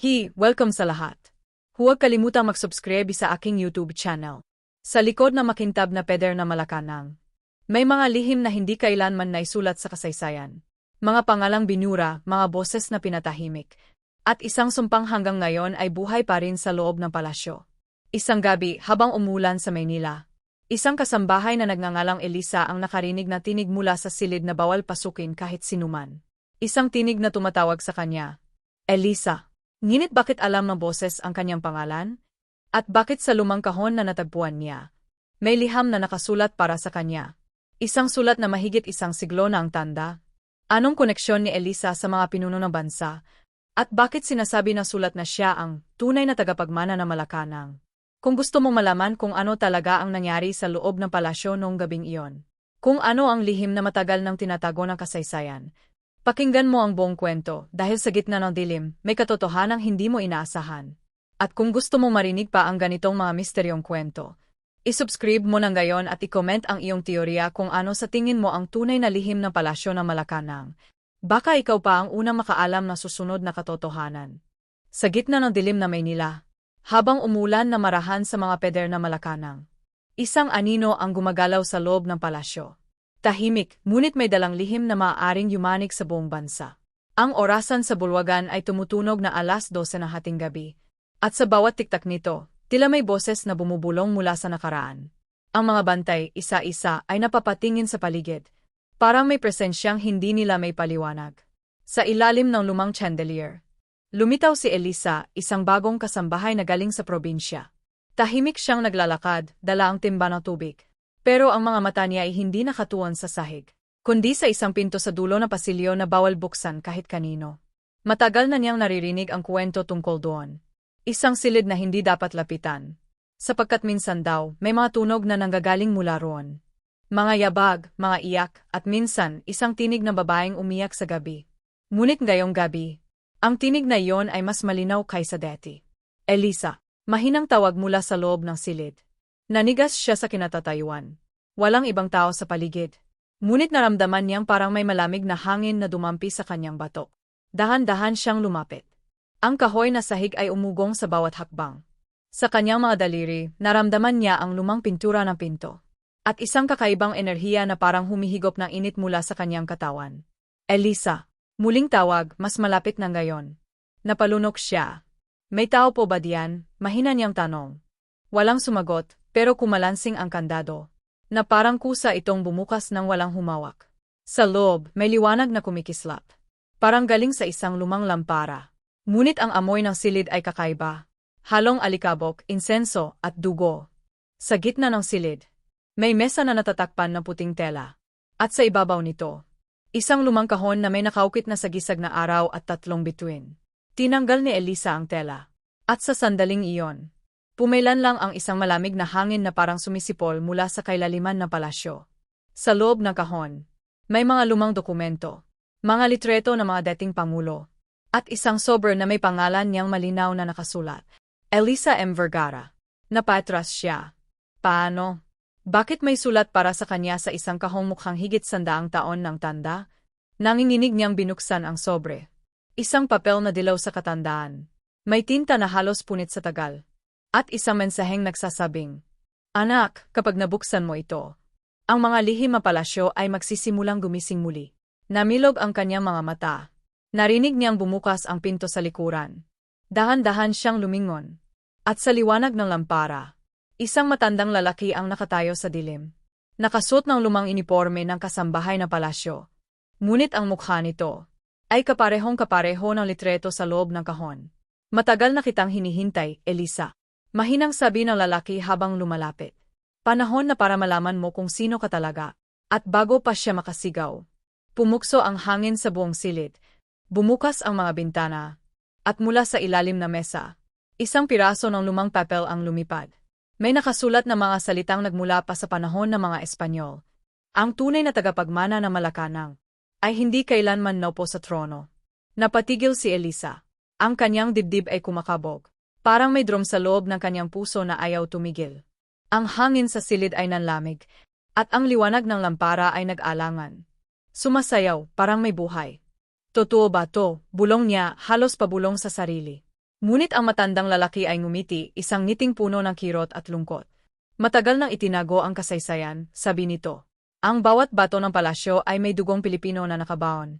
Hi, welcome sa lahat. Huwag kalimutang mag-subscribe sa aking YouTube channel. Sa likod na makintab na peder na malakanang. May mga lihim na hindi kailanman naisulat sa kasaysayan. Mga pangalang binura, mga boses na pinatahimik. At isang sumpang hanggang ngayon ay buhay pa rin sa loob ng palasyo. Isang gabi, habang umulan sa Maynila, isang kasambahay na nagngangalang Elisa ang nakarinig na tinig mula sa silid na bawal pasukin kahit sinuman. Isang tinig na tumatawag sa kanya. Elisa. Ngunit bakit alam ng boses ang kanyang pangalan? At bakit sa lumang kahon na natagpuan niya? May liham na nakasulat para sa kanya. Isang sulat na mahigit isang siglo na ang tanda. Anong koneksyon ni Elisa sa mga pinuno ng bansa? At bakit sinasabi na sulat na siya ang tunay na tagapagmana ng Malacanang? Kung gusto mong malaman kung ano talaga ang nangyari sa loob ng palasyo noong gabing iyon, kung ano ang lihim na matagal nang tinatago ng kasaysayan, Pakinggan mo ang buong kwento dahil sa gitna ng dilim, may katotohanang hindi mo inaasahan. At kung gusto mo marinig pa ang ganitong mga misteryong kwento, isubscribe mo nang gayon at i-comment ang iyong teorya kung ano sa tingin mo ang tunay na lihim ng palasyo ng Malacanang. Baka ikaw pa ang unang makaalam na susunod na katotohanan. Sa gitna ng dilim na Maynila, habang umulan na marahan sa mga peder na Malacanang, isang anino ang gumagalaw sa loob ng palasyo. Tahimik, ngunit may dalang lihim na maaaring yumanig sa buong bansa. Ang orasan sa bulwagan ay tumutunog na alas 12 na hating gabi. At sa bawat tiktak nito, tila may boses na bumubulong mula sa nakaraan. Ang mga bantay, isa-isa, ay napapatingin sa paligid. Parang may presensyang hindi nila may paliwanag. Sa ilalim ng lumang chandelier. Lumitaw si Elisa, isang bagong kasambahay na galing sa probinsya. Tahimik siyang naglalakad, dala ang timba ng tubig. Pero ang mga mata niya ay hindi nakatuon sa sahig, kundi sa isang pinto sa dulo na pasilyo na bawal buksan kahit kanino. Matagal na niyang naririnig ang kwento tungkol doon. Isang silid na hindi dapat lapitan. Sapagkat minsan daw, may mga tunog na nanggagaling mula roon. Mga yabag, mga iyak, at minsan, isang tinig ng babaeng umiyak sa gabi. Ngunit ngayong gabi, ang tinig na iyon ay mas malinaw kaysa deti. Elisa, mahinang tawag mula sa loob ng silid. Nanigas siya sa kinatatayuan. Walang ibang tao sa paligid. Ngunit naramdaman niyang parang may malamig na hangin na dumampi sa kanyang batok. Dahan-dahan siyang lumapit. Ang kahoy na sahig ay umugong sa bawat hakbang. Sa kanyang mga daliri, naramdaman niya ang lumang pintura ng pinto. At isang kakaibang enerhiya na parang humihigop ng init mula sa kanyang katawan. Elisa, muling tawag, mas malapit na ngayon. Napalunok siya. May tao po ba diyan? Mahina niyang tanong. Walang sumagot, pero kumalansing ang kandado, na parang kusa itong bumukas ng walang humawak. Sa loob, may liwanag na kumikislap. Parang galing sa isang lumang lampara. Ngunit ang amoy ng silid ay kakaiba. Halong alikabok, insenso, at dugo. Sa gitna ng silid, may mesa na natatakpan ng puting tela. At sa ibabaw nito, isang lumang kahon na may nakaukit na sagisag na araw at tatlong bituin. Tinanggal ni Elisa ang tela. At sa sandaling iyon, Pumailan lang ang isang malamig na hangin na parang sumisipol mula sa kailaliman ng palasyo. Sa loob ng kahon, may mga lumang dokumento, mga litreto ng mga dating pangulo, at isang sober na may pangalan niyang malinaw na nakasulat. Elisa M. Vergara. Napatras siya. Paano? Bakit may sulat para sa kanya sa isang kahong mukhang higit sandaang taon ng tanda? Nanginginig niyang binuksan ang sobre. Isang papel na dilaw sa katandaan. May tinta na halos punit sa tagal. At isang mensaheng nagsasabing, Anak, kapag nabuksan mo ito, ang mga lihim mapalasyo ay magsisimulang gumising muli. Namilog ang kanyang mga mata. Narinig niyang bumukas ang pinto sa likuran. Dahan-dahan siyang lumingon. At sa liwanag ng lampara, isang matandang lalaki ang nakatayo sa dilim. Nakasuot ng lumang iniporme ng kasambahay na palasyo. Ngunit ang mukha nito ay kaparehong kapareho ng litreto sa loob ng kahon. Matagal na kitang hinihintay, Elisa. Mahinang sabi ng lalaki habang lumalapit. Panahon na para malaman mo kung sino ka talaga. At bago pa siya makasigaw. Pumukso ang hangin sa buong silid. Bumukas ang mga bintana. At mula sa ilalim na mesa, isang piraso ng lumang papel ang lumipad. May nakasulat na mga salitang nagmula pa sa panahon ng mga Espanyol. Ang tunay na tagapagmana ng Malacanang ay hindi kailanman naupo sa trono. Napatigil si Elisa. Ang kanyang dibdib ay kumakabog. Parang may drum sa loob ng kanyang puso na ayaw tumigil. Ang hangin sa silid ay nanlamig, at ang liwanag ng lampara ay nag-alangan. Sumasayaw, parang may buhay. Totoo ba to? Bulong niya, halos pabulong sa sarili. Ngunit ang matandang lalaki ay ngumiti, isang ngiting puno ng kirot at lungkot. Matagal nang itinago ang kasaysayan, sabi nito. Ang bawat bato ng palasyo ay may dugong Pilipino na nakabaon.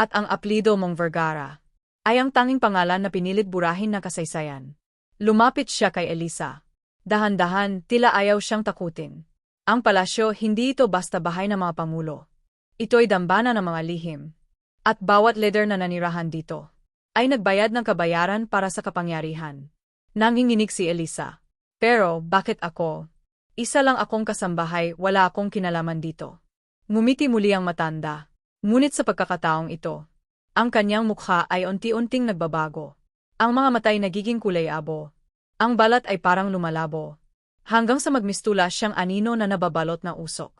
At ang aplido mong Vergara ay ang tanging pangalan na pinilit burahin ng kasaysayan. Lumapit siya kay Elisa. Dahan-dahan, tila ayaw siyang takutin. Ang palasyo, hindi ito basta bahay ng mga pamulo. Ito'y dambana ng mga lihim. At bawat leader na nanirahan dito ay nagbayad ng kabayaran para sa kapangyarihan. Nanginginig si Elisa. Pero, bakit ako? Isa lang akong kasambahay, wala akong kinalaman dito. Ngumiti muli ang matanda. Ngunit sa pagkakataong ito, ang kanyang mukha ay unti-unting nagbabago. Ang mga matay nagiging kulay abo. Ang balat ay parang lumalabo. Hanggang sa magmistula siyang anino na nababalot ng usok.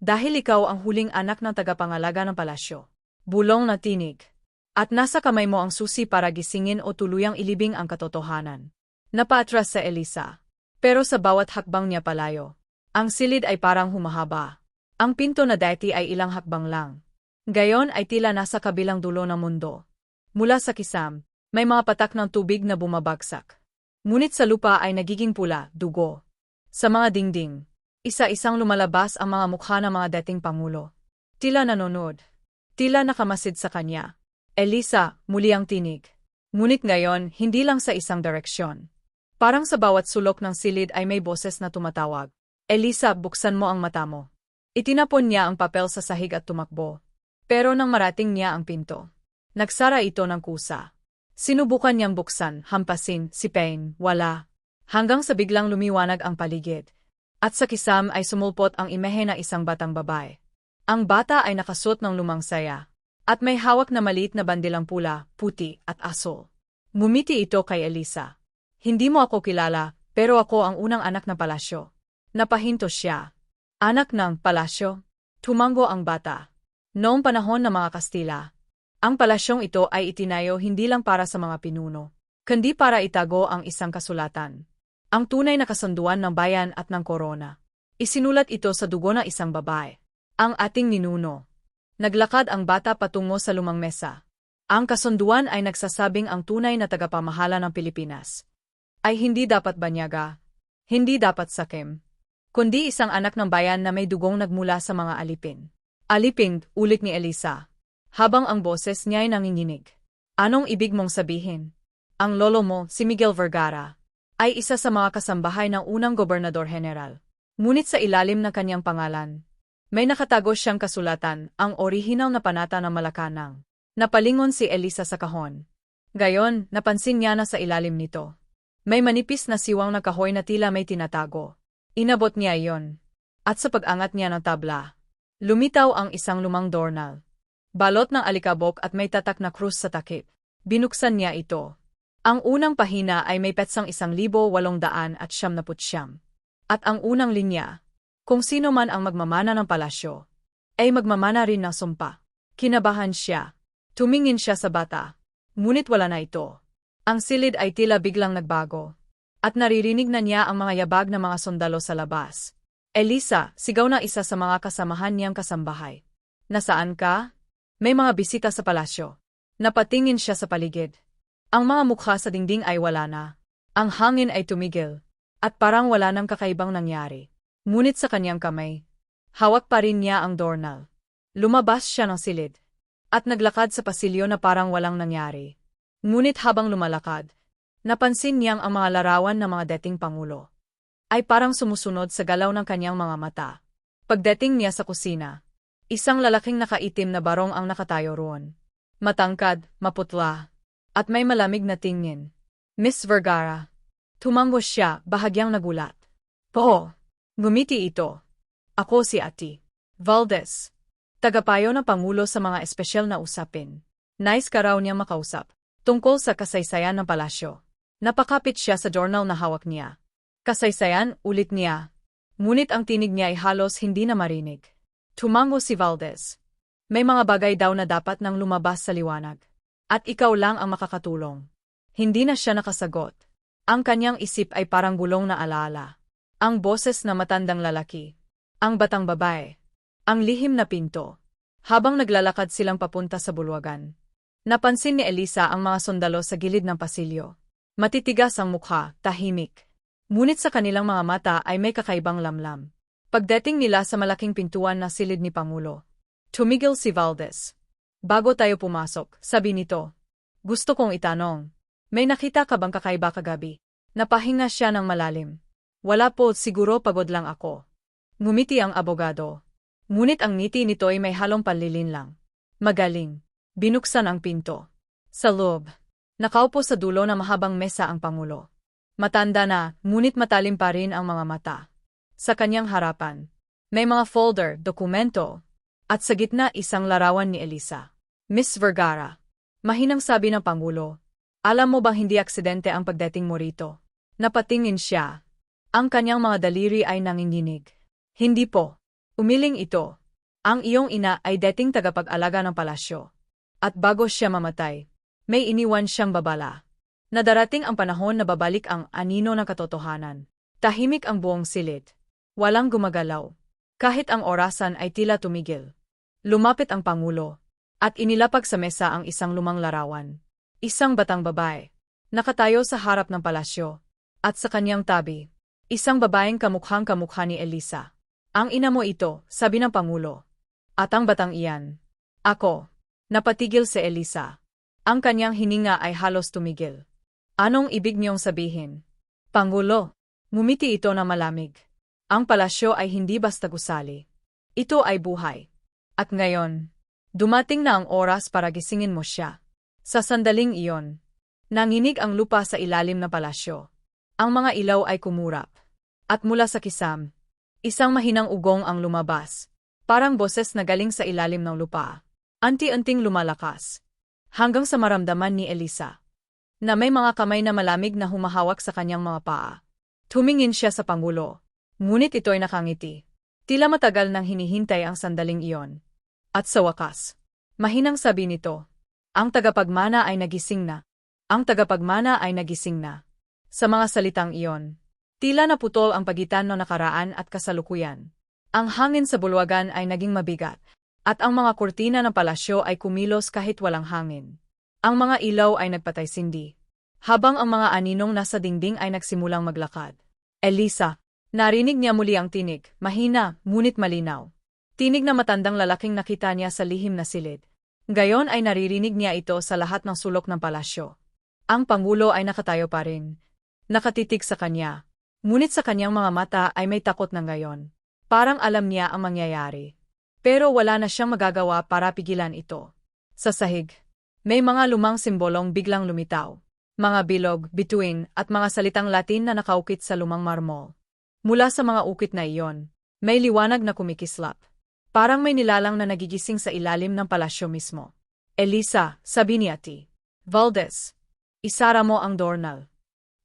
Dahil ikaw ang huling anak ng tagapangalaga ng palasyo. Bulong na tinig. At nasa kamay mo ang susi para gisingin o tuluyang ilibing ang katotohanan. Napaatras sa Elisa. Pero sa bawat hakbang niya palayo, ang silid ay parang humahaba. Ang pinto na dati ay ilang hakbang lang. Gayon ay tila nasa kabilang dulo ng mundo. Mula sa kisam, may mga patak ng tubig na bumabagsak. Ngunit sa lupa ay nagiging pula, dugo. Sa mga dingding, isa-isang lumalabas ang mga mukha ng mga dating pangulo. Tila nanonood. Tila nakamasid sa kanya. Elisa, muli ang tinig. Ngunit ngayon, hindi lang sa isang direksyon. Parang sa bawat sulok ng silid ay may boses na tumatawag. Elisa, buksan mo ang mata mo. Itinapon niya ang papel sa sahig at tumakbo. Pero nang marating niya ang pinto, nagsara ito ng kusa. Sinubukan niyang buksan, hampasin, sipain, wala. Hanggang sa biglang lumiwanag ang paligid. At sa kisam ay sumulpot ang imehe na isang batang babae. Ang bata ay nakasuot ng lumang saya. At may hawak na maliit na bandilang pula, puti, at aso. Mumiti ito kay Elisa. Hindi mo ako kilala, pero ako ang unang anak ng palasyo. Napahinto siya. Anak ng palasyo? Tumango ang bata. Noong panahon ng mga Kastila, ang palasyong ito ay itinayo hindi lang para sa mga pinuno, kundi para itago ang isang kasulatan. Ang tunay na kasunduan ng bayan at ng korona. Isinulat ito sa dugo ng isang babae. Ang ating ninuno. Naglakad ang bata patungo sa lumang mesa. Ang kasunduan ay nagsasabing ang tunay na tagapamahala ng Pilipinas ay hindi dapat banyaga, hindi dapat sakim, kundi isang anak ng bayan na may dugong nagmula sa mga alipin. Alipin, ulit ni Elisa, habang ang boses niya ay nanginginig. Anong ibig mong sabihin? Ang lolo mo, si Miguel Vergara, ay isa sa mga kasambahay ng unang gobernador general. Ngunit sa ilalim ng kanyang pangalan, may nakatago siyang kasulatan, ang orihinal na panata ng Malacanang. Napalingon si Elisa sa kahon. Gayon, napansin niya na sa ilalim nito. May manipis na siwang na kahoy na tila may tinatago. Inabot niya iyon. At sa pag-angat niya ng tabla, lumitaw ang isang lumang doornal. Balot ng alikabok at may tatak na krus sa takip. Binuksan niya ito. Ang unang pahina ay may petsang isang libo walong daan at siyam na putsyam. At ang unang linya, kung sino man ang magmamana ng palasyo, ay magmamana rin ng sumpa. Kinabahan siya. Tumingin siya sa bata. Ngunit wala na ito. Ang silid ay tila biglang nagbago. At naririnig na niya ang mga yabag ng mga sundalo sa labas. Elisa, sigaw na isa sa mga kasamahan niyang kasambahay. Nasaan ka? May mga bisita sa palasyo. Napatingin siya sa paligid. Ang mga mukha sa dingding ay wala na. Ang hangin ay tumigil. At parang wala nang kakaibang nangyari. Ngunit sa kanyang kamay, hawak pa rin niya ang doorknob. Lumabas siya ng silid. At naglakad sa pasilyo na parang walang nangyari. Ngunit habang lumalakad, napansin niyang ang mga larawan ng mga dating pangulo ay parang sumusunod sa galaw ng kanyang mga mata. Pagdating niya sa kusina, isang lalaking nakaitim na barong ang nakatayo roon. Matangkad, maputla, at may malamig na tingin. Miss Vergara. Tumango siya, bahagyang nagulat. Po, Gumiti ito. Ako si Ati. Valdez. Tagapayo ng Pangulo sa mga espesyal na usapin. Nice ka raw niya makausap. Tungkol sa kasaysayan ng palasyo. Napakapit siya sa journal na hawak niya. Kasaysayan, ulit niya. Ngunit ang tinig niya ay halos hindi na marinig. Tumango si Valdez. May mga bagay daw na dapat nang lumabas sa liwanag. At ikaw lang ang makakatulong. Hindi na siya nakasagot. Ang kanyang isip ay parang gulong na alaala. Ang boses na matandang lalaki. Ang batang babae. Ang lihim na pinto. Habang naglalakad silang papunta sa bulwagan. Napansin ni Elisa ang mga sundalo sa gilid ng pasilyo. Matitigas ang mukha, tahimik. Ngunit sa kanilang mga mata ay may kakaibang lamlam. Pagdating nila sa malaking pintuan na silid ni Pangulo. Tumigil si Valdez. Bago tayo pumasok, sabi nito. Gusto kong itanong. May nakita ka bang kakaiba kagabi? Napahinga siya ng malalim. Wala po, siguro pagod lang ako. Ngumiti ang abogado. Ngunit ang ngiti nito ay may halong panlilin lang. Magaling. Binuksan ang pinto. Sa loob. Nakaupo sa dulo na mahabang mesa ang Pangulo. Matanda na, ngunit matalim pa rin ang mga mata. Sa kanyang harapan, may mga folder, dokumento, at sa gitna isang larawan ni Elisa. Miss Vergara. Mahinang sabi ng Pangulo. Alam mo bang hindi aksidente ang pagdating mo rito? Napatingin siya. Ang kanyang mga daliri ay nanginginig. Hindi po. Umiling ito. Ang iyong ina ay dating tagapag-alaga ng palasyo. At bago siya mamatay, may iniwan siyang babala. Na darating ang panahon na babalik ang anino ng katotohanan. Tahimik ang buong silid. Walang gumagalaw. Kahit ang orasan ay tila tumigil. Lumapit ang Pangulo. At inilapag sa mesa ang isang lumang larawan. Isang batang babae. Nakatayo sa harap ng palasyo. At sa kanyang tabi, isang babaeng kamukhang kamukha ni Elisa. Ang ina mo ito, sabi ng Pangulo. At ang batang iyan. Ako. Napatigil si Elisa. Ang kanyang hininga ay halos tumigil. Anong ibig niyong sabihin? Pangulo. Ngumiti ito na malamig. Ang palasyo ay hindi basta gusali. Ito ay buhay. At ngayon, dumating na ang oras para gisingin mo siya. Sa sandaling iyon, nanginig ang lupa sa ilalim ng palasyo. Ang mga ilaw ay kumurap. At mula sa kisam, Isang mahinang ugong ang lumabas. Parang boses na galing sa ilalim ng lupa. Anti-anting lumalakas. Hanggang sa maramdaman ni Elisa. Na may mga kamay na malamig na humahawak sa kanyang mga paa. Tumingin siya sa Pangulo. Ngunit ito'y nakangiti. Tila matagal nang hinihintay ang sandaling iyon. At sa wakas, mahinang sabi nito, ang tagapagmana ay nagising na. Ang tagapagmana ay nagising na. Sa mga salitang iyon, Tila naputol ang pagitan no nakaraan at kasalukuyan. Ang hangin sa bulwagan ay naging mabigat, at ang mga kurtina ng palasyo ay kumilos kahit walang hangin. Ang mga ilaw ay nagpatay-sindi, habang ang mga aninong nasa dingding ay nagsimulang maglakad. Elisa, narinig niya muli ang tinig, mahina, ngunit malinaw. Tinig na matandang lalaking nakita niya sa lihim na silid. Gayon ay naririnig niya ito sa lahat ng sulok ng palasyo. Ang Pangulo ay nakatayo pa rin. Nakatitig sa kanya, Ngunit sa kanyang mga mata ay may takot ng gayon. Parang alam niya ang mangyayari. Pero wala na siyang magagawa para pigilan ito. Sa sahig, may mga lumang simbolong biglang lumitaw. Mga bilog, bituin, at mga salitang Latin na nakaukit sa lumang marmol. Mula sa mga ukit na iyon, may liwanag na kumikislap. Parang may nilalang na nagigising sa ilalim ng palasyo mismo. Elisa, sabi ni Ati. Valdez, isara mo ang doornal.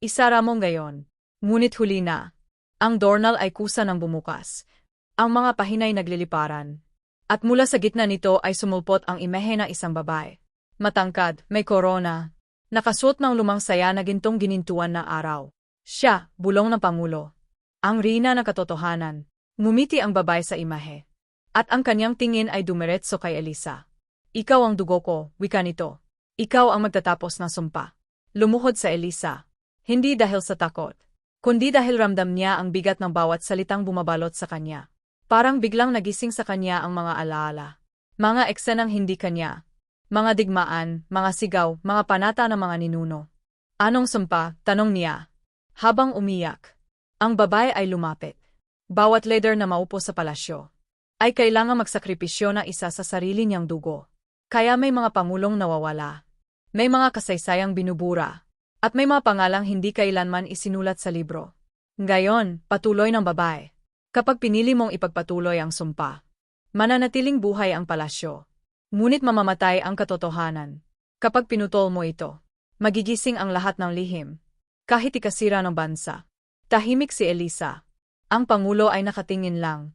Isara mo ngayon. Ngunit huli na. Ang doornal ay kusa ng bumukas. Ang mga pahinay nagliliparan. At mula sa gitna nito ay sumulpot ang imehe ng isang babae. Matangkad, may korona. Nakasuot ng lumang saya na gintong ginintuan na araw. Siya, bulong ng Pangulo. Ang rina ng katotohanan. Ngumiti ang babae sa imahe. At ang kanyang tingin ay dumiretso kay Elisa. Ikaw ang dugo ko, wika nito. Ikaw ang magtatapos ng sumpa. Lumuhod sa Elisa. Hindi dahil sa takot kundi dahil ramdam niya ang bigat ng bawat salitang bumabalot sa kanya. Parang biglang nagising sa kanya ang mga alaala. Mga eksenang hindi kanya. Mga digmaan, mga sigaw, mga panata ng mga ninuno. Anong sumpa? Tanong niya. Habang umiyak. Ang babae ay lumapit. Bawat leader na maupo sa palasyo ay kailangan magsakripisyo na isa sa sarili niyang dugo. Kaya may mga pangulong nawawala. May mga kasaysayang binubura. At may mga pangalang hindi kailanman isinulat sa libro. Ngayon, patuloy ng babae. Kapag pinili mong ipagpatuloy ang sumpa, mananatiling buhay ang palasyo. Ngunit mamamatay ang katotohanan. Kapag pinutol mo ito, magigising ang lahat ng lihim. Kahit ikasira ng bansa. Tahimik si Elisa. Ang Pangulo ay nakatingin lang.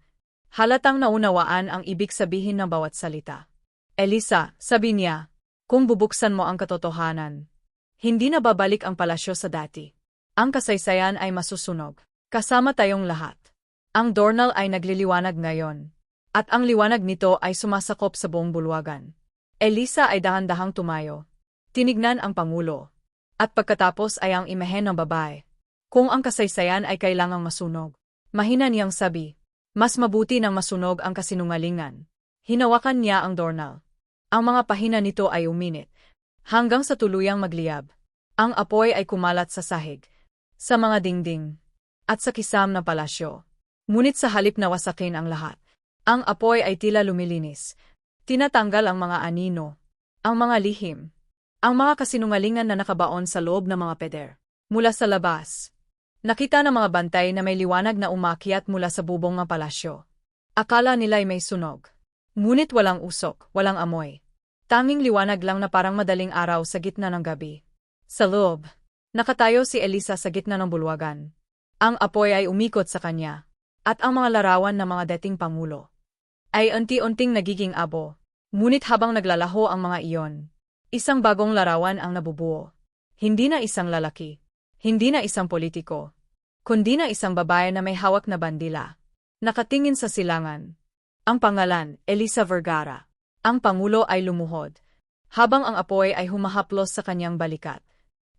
Halatang naunawaan ang ibig sabihin ng bawat salita. Elisa, sabi niya, kung bubuksan mo ang katotohanan, hindi na babalik ang palasyo sa dati. Ang kasaysayan ay masusunog. Kasama tayong lahat. Ang doornal ay nagliliwanag ngayon. At ang liwanag nito ay sumasakop sa buong bulwagan. Elisa ay dahan-dahang tumayo. Tinignan ang Pangulo. At pagkatapos ay ang imahen ng babae. Kung ang kasaysayan ay kailangang masunog, mahina niyang sabi, mas mabuti nang masunog ang kasinungalingan. Hinawakan niya ang doorknob. Ang mga pahina nito ay uminit, hanggang sa tuluyang magliyab. Ang apoy ay kumalat sa sahig, sa mga dingding, at sa kisam na palasyo. Ngunit sa halip na wasakin ang lahat, ang apoy ay tila lumilinis. Tinatanggal ang mga anino, ang mga lihim, ang mga kasinungalingan na nakabaon sa loob ng mga peder. Mula sa labas, nakita ng mga bantay na may liwanag na umakyat mula sa bubong ng palasyo. Akala nila'y may sunog. Ngunit walang usok, walang amoy. Tanging liwanag lang na parang madaling araw sa gitna ng gabi. Sa loob, nakatayo si Elisa sa gitna ng bulwagan. Ang apoy ay umikot sa kanya, at ang mga larawan ng mga dating pangulo ay unti-unting nagiging abo. Ngunit habang naglalaho ang mga iyon, isang bagong larawan ang nabubuo. Hindi na isang lalaki, hindi na isang politiko, kundi na isang babae na may hawak na bandila. Nakatingin sa silangan. Ang pangalan, Elisa Vergara. Ang Pangulo ay lumuhod, habang ang apoy ay humahaplos sa kanyang balikat.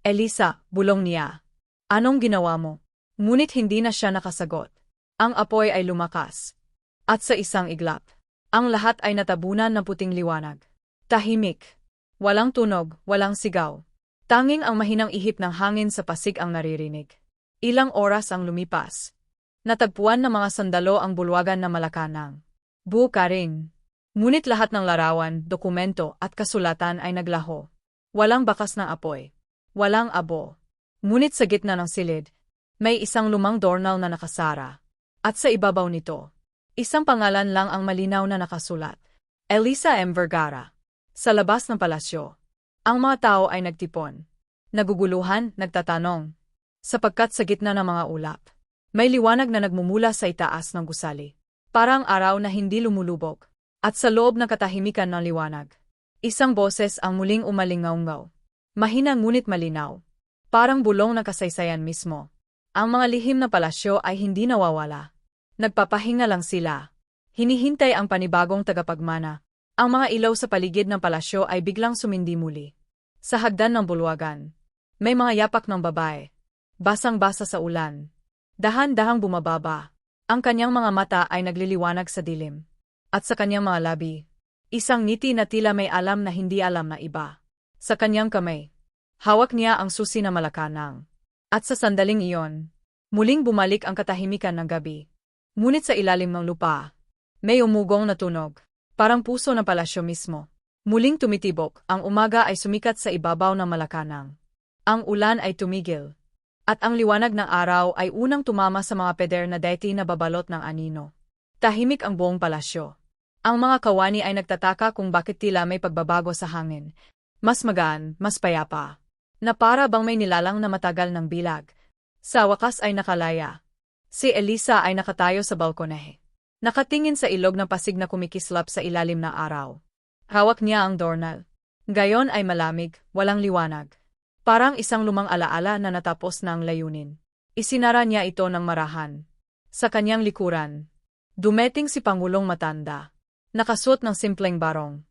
Elisa, bulong niya. Anong ginawa mo? Ngunit hindi na siya nakasagot. Ang apoy ay lumakas. At sa isang iglap, ang lahat ay natabunan ng puting liwanag. Tahimik. Walang tunog, walang sigaw. Tanging ang mahinang ihip ng hangin sa pasig ang naririnig. Ilang oras ang lumipas. Natagpuan ng mga sandalo ang bulwagan na Malacanang. Buo ka rin. Ngunit lahat ng larawan, dokumento at kasulatan ay naglaho. Walang bakas ng apoy. Walang abo. Ngunit sa gitna ng silid, may isang lumang doorknob na nakasara. At sa ibabaw nito, isang pangalan lang ang malinaw na nakasulat. Elisa M. Vergara. Sa labas ng palasyo, ang mga tao ay nagtipon. Naguguluhan, nagtatanong. Sapagkat sa gitna ng mga ulap, may liwanag na nagmumula sa itaas ng gusali. Parang araw na hindi lumulubog. At sa loob ng katahimikan ng liwanag, isang boses ang muling umalingaungaw. Mahina ngunit malinaw. Parang bulong ng kasaysayan mismo. Ang mga lihim na palasyo ay hindi nawawala. Nagpapahinga lang sila. Hinihintay ang panibagong tagapagmana. Ang mga ilaw sa paligid ng palasyo ay biglang sumindi muli. Sa hagdan ng bulwagan, may mga yapak ng babae. Basang-basa sa ulan. Dahan-dahang bumababa. Ang kanyang mga mata ay nagliliwanag sa dilim at sa kanyang mga labi. Isang ngiti na tila may alam na hindi alam na iba. Sa kanyang kamay, hawak niya ang susi na malakanang. At sa sandaling iyon, muling bumalik ang katahimikan ng gabi. Ngunit sa ilalim ng lupa, may umugong na tunog, parang puso ng palasyo mismo. Muling tumitibok, ang umaga ay sumikat sa ibabaw ng malakanang. Ang ulan ay tumigil. At ang liwanag ng araw ay unang tumama sa mga peder na deti na babalot ng anino. Tahimik ang buong palasyo. Ang mga kawani ay nagtataka kung bakit tila may pagbabago sa hangin. Mas magaan, mas payapa. Na para bang may nilalang na matagal ng bilag. Sa wakas ay nakalaya. Si Elisa ay nakatayo sa balkonehe. Nakatingin sa ilog ng pasig na kumikislap sa ilalim ng araw. Hawak niya ang doorknob. Gayon ay malamig, walang liwanag. Parang isang lumang alaala na natapos na ang layunin. Isinara niya ito ng marahan. Sa kanyang likuran, dumeting si Pangulong Matanda. Nakasuot ng simpleng barong.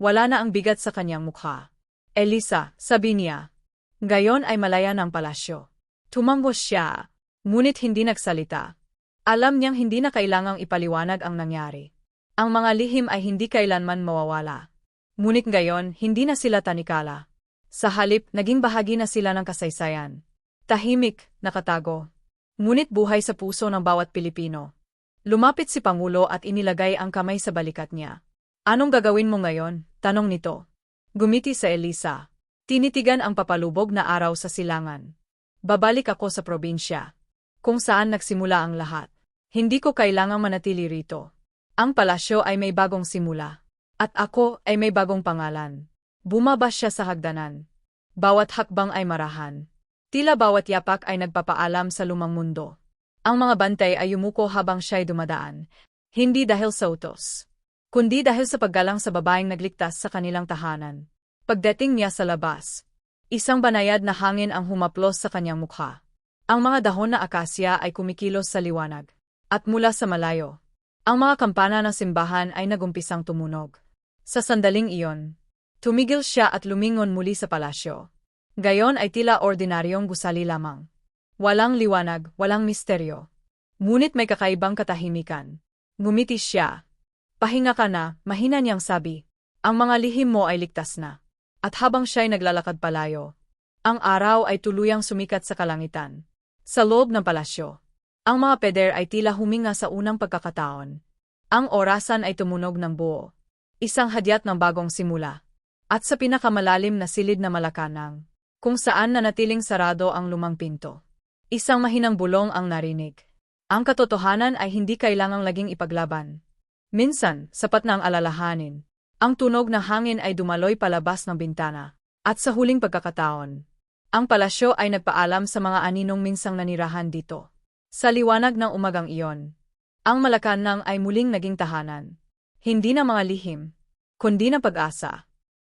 Wala na ang bigat sa kanyang mukha. Elisa, sabi niya. Gayon ay malaya ng palasyo. Tumambos siya, ngunit hindi nagsalita. Alam niyang hindi na kailangang ipaliwanag ang nangyari. Ang mga lihim ay hindi kailanman mawawala. Ngunit gayon, hindi na sila tanikala. Sa halip, naging bahagi na sila ng kasaysayan. Tahimik, nakatago. Ngunit buhay sa puso ng bawat Pilipino. Lumapit si Pangulo at inilagay ang kamay sa balikat niya. Anong gagawin mo ngayon? Tanong nito. Gumiti sa Elisa. Tinitigan ang papalubog na araw sa silangan. Babalik ako sa probinsya. Kung saan nagsimula ang lahat. Hindi ko kailangang manatili rito. Ang palasyo ay may bagong simula. At ako ay may bagong pangalan. Bumabas siya sa hagdanan. Bawat hakbang ay marahan. Tila bawat yapak ay nagpapaalam sa lumang mundo. Ang mga bantay ay yumuko habang siya'y dumadaan. Hindi dahil sa utos. Kundi dahil sa paggalang sa babaeng nagligtas sa kanilang tahanan. Pagdating niya sa labas, isang banayad na hangin ang humaplos sa kanyang mukha. Ang mga dahon na akasya ay kumikilos sa liwanag. At mula sa malayo, ang mga kampana ng simbahan ay nagumpisang tumunog. Sa sandaling iyon, tumigil siya at lumingon muli sa palasyo. Gayon ay tila ordinaryong gusali lamang. Walang liwanag, walang misteryo. Ngunit may kakaibang katahimikan. Ngumiti siya. Pahinga ka na, mahina niyang sabi. Ang mga lihim mo ay ligtas na. At habang siya'y naglalakad palayo, ang araw ay tuluyang sumikat sa kalangitan. Sa loob ng palasyo, ang mga peder ay tila huminga sa unang pagkakataon. Ang orasan ay tumunog ng buo. Isang hadyat ng bagong simula. At sa pinakamalalim na silid na malakanang, kung saan nanatiling sarado ang lumang pinto. Isang mahinang bulong ang narinig. Ang katotohanan ay hindi kailangang laging ipaglaban. Minsan, sapat na ang alalahanin. Ang tunog ng hangin ay dumaloy palabas ng bintana. At sa huling pagkakataon, ang palasyo ay nagpaalam sa mga aninong minsang nanirahan dito. Sa liwanag ng umagang iyon, ang Malacanang ay muling naging tahanan. Hindi na mga lihim, kundi na pag-asa.